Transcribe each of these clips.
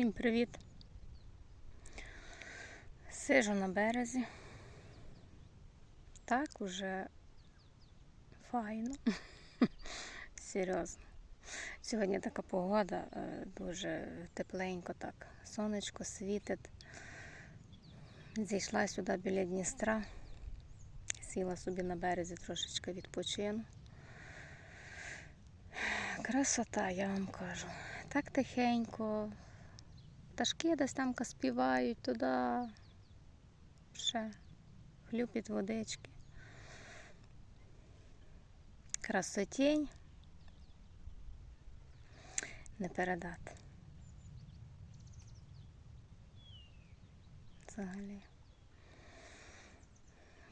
Всім привіт! Сижу на березі. Так уже файно. Серйозно. Сьогодні така погода, е, дуже тепленько так. Сонечко світить. Зійшла сюди біля Дністра. Сіла собі на березі трошечки відпочину. Красота, я вам кажу. Так тихенько. Пташки десь там співають туди. Ще хлюпіт водички. Красотень. Не передати. Взагалі.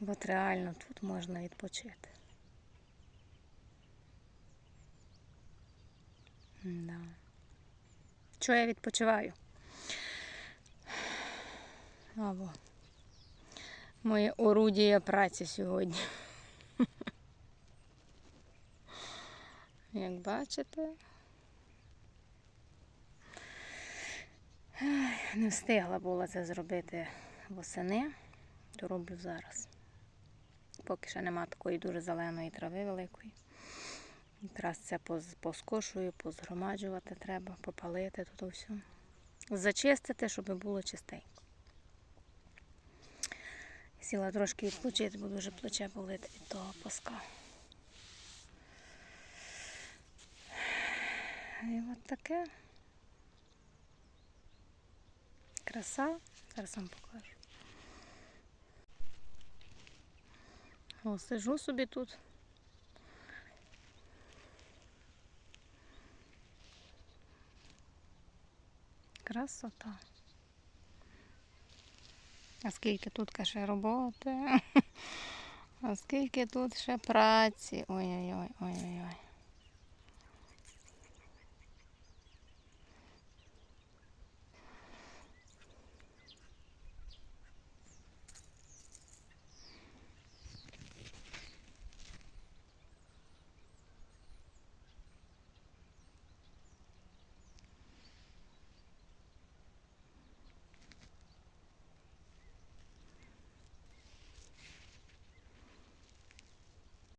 От реально тут можна відпочити. Да. Чого я відпочиваю? Або моє орудіє праці сьогодні. Як бачите, не встигла була це зробити восени, то роблю зараз. Поки ще нема такої дуже зеленої трави великої. Якраз це поскошую, позгромаджувати треба, попалити тут все. Зачистити, щоб було чистенько. Сіла трошки відпочити, бо дуже плече болить від того паска. І от таке. Краса. Зараз вам покажу. О, сижу собі тут. Красота. А скільки тут ще роботи, а скільки тут ще праці. Ой-ой-ой, ой-ой-ой.